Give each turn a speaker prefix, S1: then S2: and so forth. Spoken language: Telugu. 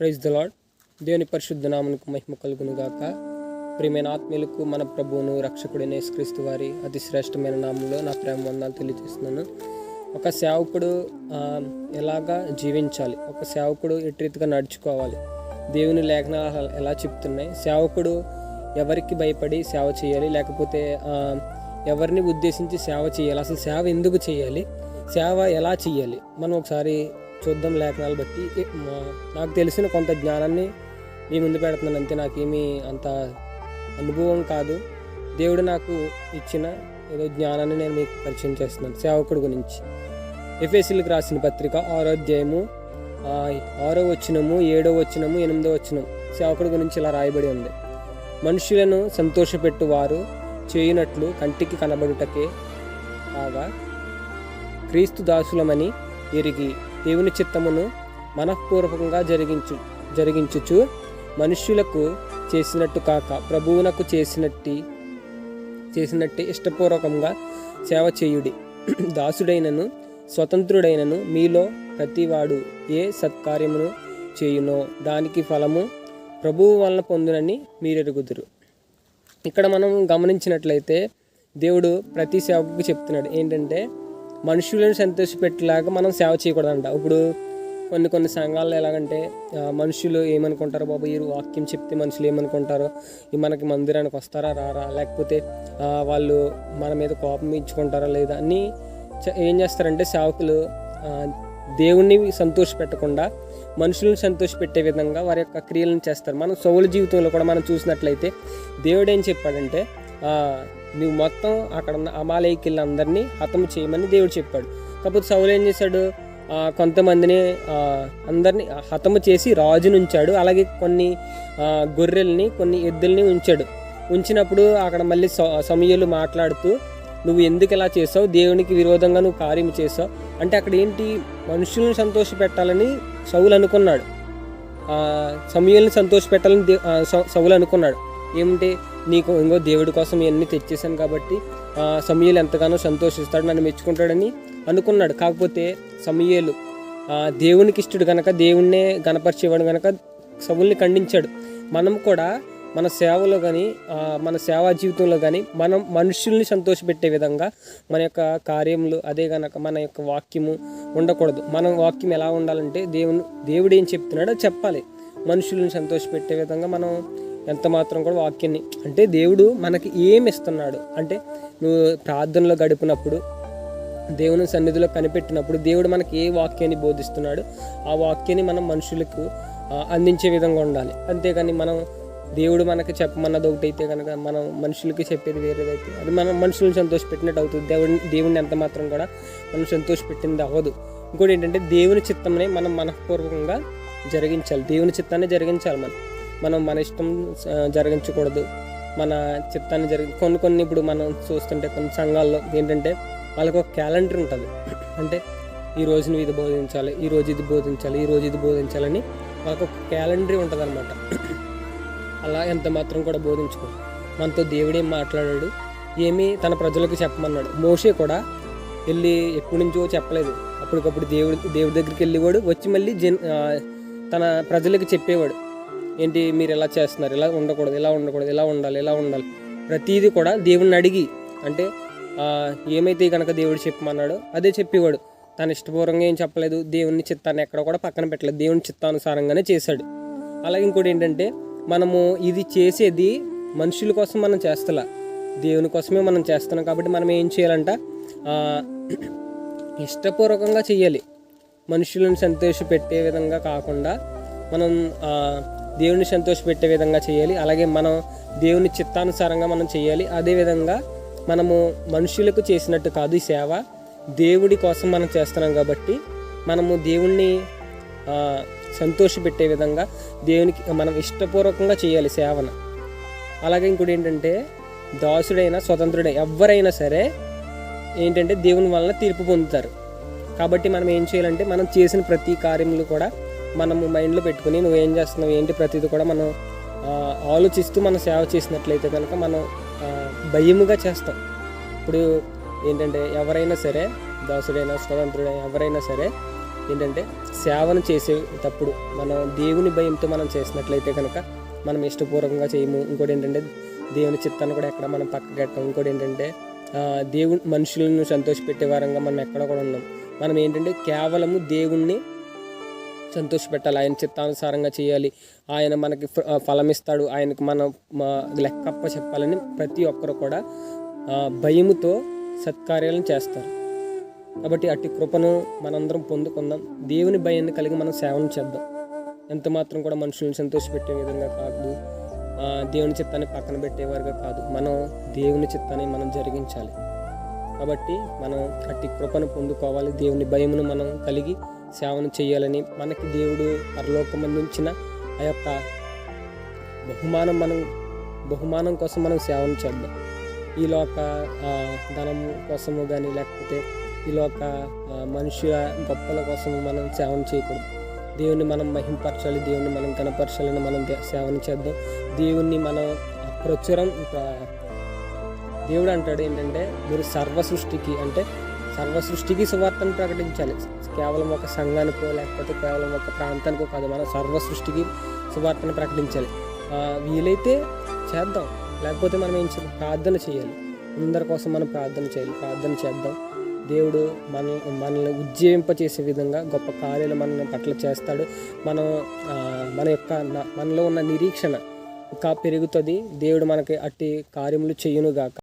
S1: ప్రైజ్ ద లాడ్ దేవుని పరిశుద్ధ నామమునకు మహిమ కలుగును గాక. ప్రియమైన ఆత్మీయులకు మన ప్రభువును రక్షకుడైన యేసుక్రీస్తు వారి అతి శ్రేష్టమైన నామంలో నా ప్రేమ వందనాలు తెలియజేస్తున్నాను. ఒక సేవకుడు ఎలాగా జీవించాలి? ఒక సేవకుడు ఎట్టి రీతిగా నడుచుకోవాలి? దేవుని లేఖనాలు ఎలా చెప్తున్నాయి? సేవకుడు ఎవరికి భయపడి సేవ చేయాలి? లేకపోతే ఎవరిని ఉద్దేశించి సేవ చేయాలి? అసలు సేవ ఎందుకు చేయాలి? సేవ ఎలా చేయాలి? మనం ఒకసారి చూద్దాం లేఖనాలు బట్టి. మా- నాకు తెలిసిన కొంత జ్ఞానాన్ని మీ ముందు పెడుతున్నాను. అంతే నాకేమీ అంత అనుభవం కాదు. దేవుడు నాకు ఇచ్చిన ఏదో జ్ఞానాన్ని నేను మీకు పరిచయం చేస్తున్నాను సేవకుడు గురించి. ఎఫ్ఎస్సీలకు రాసిన పత్రిక ఆరో అధ్యాయము ఆరో వచ్చినము ఏడో వచ్చినము ఎనిమిదో వచ్చినం సేవకుడు గురించి ఇలా రాయబడి ఉంది. మనుషులను సంతోషపెట్టువారు చేయునట్లు కంటికి కనబడుటకే కాగా క్రీస్తు దాసులమని ఎరిగి దేవుని చిత్తమును మనఃపూర్వకంగా జరిగించు జరిగించుచు మనుష్యులకు చేసినట్టు కాక ప్రభువునకు చేసినట్టి చేసినట్టు ఇష్టపూర్వకంగా సేవ చేయుడి. దాసుడైనను స్వతంత్రుడైనను మీలో ప్రతివాడు ఏ సత్కార్యమును చేయునో దానికి ఫలము ప్రభువు వలన పొందునని మీరెరుగుదురు. ఇక్కడ మనం గమనించినట్లయితే దేవుడు ప్రతి సేవకు చెప్తున్నాడు. ఏంటంటే మనుషులను సంతోషపెట్టేలాగా మనం సేవ చేయకూడదంట. ఇప్పుడు కొన్ని కొన్ని సంఘాల్లో ఎలాగంటే మనుషులు ఏమనుకుంటారు బాబు? ఈ వాక్యం చెప్తే మనుషులు ఏమనుకుంటారో? ఈ మనకి మందిరానికి వస్తారా రారా? లేకపోతే వాళ్ళు మన మీద కోపం ఇచ్చుకుంటారా లేదా? అని ఏం చేస్తారంటే సేవకులు దేవుణ్ణి సంతోష పెట్టకుండా మనుషులను సంతోషపెట్టే విధంగా వారి యొక్క క్రియలను చేస్తారు. మనం సౌల జీవితంలో కూడా మనం చూసినట్లయితే దేవుడు ఏం చెప్పాడంటే నువ్వు మొత్తం అక్కడ ఉన్న అమాలయకిళ్ళందరినీ హతము చేయమని దేవుడు చెప్పాడు. కాకపోతే సౌలు ఏం చేశాడు? కొంతమందిని అందరిని అందరినీ హతము చేసి రాజుని ఉంచాడు అలాగే కొన్ని గొర్రెల్ని కొన్ని ఎద్దుల్ని ఉంచాడు. ఉంచినప్పుడు అక్కడ మళ్ళీ స- సమయలు మాట్లాడుతూ నువ్వు ఎందుకు ఇలా చేసావు? దేవునికి విరోధంగా నువ్వు కార్యం చేసావు? అంటే అక్కడ ఏంటి? మనుషులను సంతోష పెట్టాలని సౌలు అనుకున్నాడు. సమయాలను సంతోష పెట్టాలని సౌ- సౌలు అనుకున్నాడు. ఏమంటే నీకు ఇంకో దేవుడి కోసం ఇవన్నీ తెచ్చేసాను కాబట్టి ఆ, సమయలు ఎంతగానో సంతోషిస్తాడు నన్ను మెచ్చుకుంటాడని అనుకున్నాడు. కాకపోతే సమయలు దేవునికి ఇష్టడు కనుక దేవుణ్ణే గణపరిచేవాడు కనుక సవుల్ని ఖండించాడు. మనం కూడా మన సేవలో కానీ మన సేవా జీవితంలో కానీ మనం మనుషుల్ని సంతోషపెట్టే విధంగా మన యొక్క కార్యములు అదే కనుక మన యొక్క వాక్యము ఉండకూడదు. మన వాక్యం ఎలా ఉండాలంటే దేవుని దేవుడు ఏం చెప్తున్నాడో చెప్పాలి. మనుషుల్ని సంతోషపెట్టే విధంగా మనం ఎంత మాత్రం కూడా వాక్యాన్ని. అంటే దేవుడు మనకి ఏమి ఇస్తున్నాడు? అంటే నువ్వు ప్రార్థనలో గడిపినప్పుడు దేవుని సన్నిధిలో కనిపెట్టినప్పుడు దేవుడు మనకి ఏ వాక్యాన్ని బోధిస్తున్నాడు? ఆ వాక్యాన్ని మనం మనుషులకు అందించే విధంగా ఉండాలి. అంతేగాని మనం దేవుడు మనకి చెప్పమన్నది ఒకటి అయితే కనుక మనం మనుషులకి చెప్పేది వేరేదైతే అది మనం మనుషులను సంతోషపెట్టినట్టు అవుతుంది. దేవుడిని దేవుడిని ఎంత మాత్రం కూడా మనం సంతోషపెట్టింది అవ్వదు. ఇంకోటి ఏంటంటే దేవుని చిత్తంని మనం మనఃపూర్వకంగా జరిగించాలి. దేవుని చిత్తాన్ని జరిగించాలి మనం. మనం మన ఇష్టం జరిగించకూడదు. మన చిత్తాన్ని జరిగి కొన్ని కొన్ని ఇప్పుడు మనం చూస్తుంటే కొన్ని సంఘాల్లో ఏంటంటే వాళ్ళకి ఒక క్యాలెండర్ ఉంటుంది. అంటే ఈ రోజు నువ్వు ఇది బోధించాలి ఈ రోజు ఇది బోధించాలి ఈ రోజు ఇది బోధించాలని వాళ్ళకి ఒక క్యాలెండర్ ఉంటుంది అనమాట అలా ఎంత మాత్రం కూడా బోధించుకో మనతో దేవుడేం మాట్లాడాడు ఏమీ తన ప్రజలకు చెప్పమన్నాడు. మోషే కూడా వెళ్ళి ఎప్పటి నుంచో చెప్పలేదు. అప్పటికప్పుడు దేవుడి దేవుడి దగ్గరికి వెళ్ళేవాడు వచ్చి మళ్ళీ జన్ తన ప్రజలకు చెప్పేవాడు. ఏంటి మీరు ఎలా చేస్తున్నారు ఇలా ఉండకూడదు ఇలా ఉండకూడదు ఇలా ఉండాలి ఇలా ఉండాలి. ప్రతిదీ కూడా దేవుణ్ణి అడిగి అంటే ఏమైతే కనుక దేవుడు చెప్పమన్నాడో అదే చెప్పేవాడు. తన ఇష్టపూర్వంగా ఏం చెప్పలేదు దేవుని చిత్తాన్ని ఎక్కడ కూడా పక్కన పెట్టలేదు దేవుని చిత్తానుసారంగానే చేశాడు. అలాగే ఇంకోటి ఏంటంటే మనము ఇది చేసేది మనుషుల కోసం మనం చేస్తలా. దేవుని కోసమే మనం చేస్తున్నాం కాబట్టి మనం ఏం చేయాలంట? ఇష్టపూర్వకంగా చేయాలి మనుషులను సంతోషపెట్టే విధంగా కాకుండా మనం దేవుని సంతోషపెట్టే విధంగా చేయాలి. అలాగే మనం దేవుని చిత్తానుసారంగా మనం చేయాలి. అదేవిధంగా మనము మనుషులకు చేసినట్టు కాదు ఈ సేవ. దేవుడి కోసం మనం చేస్తున్నాం కాబట్టి మనము దేవుణ్ణి సంతోషపెట్టే విధంగా దేవునికి మనం ఇష్టపూర్వకంగా చేయాలి సేవను. అలాగే ఇంకోటి ఏంటంటే దాసుడైనా స్వతంత్రుడైనా ఎవరైనా సరే ఏంటంటే దేవుని వలన తీర్పు పొందుతారు. కాబట్టి మనం ఏం చేయాలంటే మనం చేసిన ప్రతి కార్యములు కూడా మనము మైండ్లో పెట్టుకుని నువ్వు ఏం చేస్తున్నావు ఏంటి ప్రతిదీ కూడా మనం ఆలోచిస్తూ మనం సేవ చేసినట్లయితే కనుక మనం భయముగా చేస్తాం. ఇప్పుడు ఏంటంటే ఎవరైనా సరే దాసుడైనా స్వతంత్రుడైనా ఎవరైనా సరే ఏంటంటే సేవను చేసేటప్పుడు మనం దేవుని భయంతో మనం చేసినట్లయితే కనుక మనం ఇష్టపూర్వకంగా చేయము. ఇంకోటి ఏంటంటే దేవుని చిత్తాన్ని కూడా ఎక్కడ మనం పక్కకెట్టం ఇంకోటి ఏంటంటే దేవుని మనుషులను సంతోషపెట్టే వారంగా మనం ఎక్కడ కూడా ఉన్నాం మనం ఏంటంటే కేవలము దేవుణ్ణి సంతోషపెట్టాలి. ఆయన చిత్తానుసారంగా చేయాలి. ఆయన మనకి ఫ- ఆయనకు మనం మా లెక్కప్ప చెప్పాలని ప్రతి ఒక్కరు కూడా భయముతో సత్కార్యాలను చేస్తారు. కాబట్టి అట్టి కృపను మనందరం పొందుకుందాం. దేవుని భయాన్ని కలిగి మనం సేవను చేద్దాం. ఎంత మాత్రం కూడా మనుషులను సంతోషపెట్టే విధంగా కాదు. దేవుని చిత్తాన్ని పక్కన పెట్టేవారుగా కాదు. మనం దేవుని చిత్తాన్ని మనం జరిగించాలి. కాబట్టి మనం అట్టి కృపను పొందుకోవాలి. దేవుని భయమును మనం కలిగి సేవను చేయాలని మనకి దేవుడు పరలోకమందుంచిన ఆ యొక్క బహుమానం మనం బహుమానం కోసం మనం సేవను చేద్దాం. ఈ లోక ధనం కోసము కానీ లేకపోతే ఈ లోక మనుషుల గొప్పల కోసం మనం సేవను చేయకూడదు. దేవుని మనం మహింపరచాలి దేవుని మనం కనపరచాలని మనం సేవను చేద్దాం. దేవుణ్ణి మనం ప్రచురం దేవుడు అంటాడు ఏంటంటే మీరు సర్వ సృష్టికి అంటే సర్వ సృష్టికి సువార్తను ప్రకటించాలి. కేవలం ఒక సంఘానికో లేకపోతే కేవలం ఒక ప్రాంతానికో కాదు మనం సర్వ సృష్టికి సువార్తను ప్రకటించాలి. వీలైతే చేద్దాం. లేకపోతే మనం ఏం చేయాలి? ప్రార్థన చేయాలి. అందరి కోసం మనం ప్రార్థన చేయాలి. ప్రార్థన చేద్దాం. దేవుడు మన మనల్ని ఉజ్జీవింపచేసే విధంగా గొప్ప కార్యాలు మన పట్ల చేస్తాడు. మనం మన యొక్క మనలో ఉన్న నిరీక్షణ ఇంకా పెరుగుతుంది. దేవుడు మనకి అట్టి కార్యములు చేయునుగాక.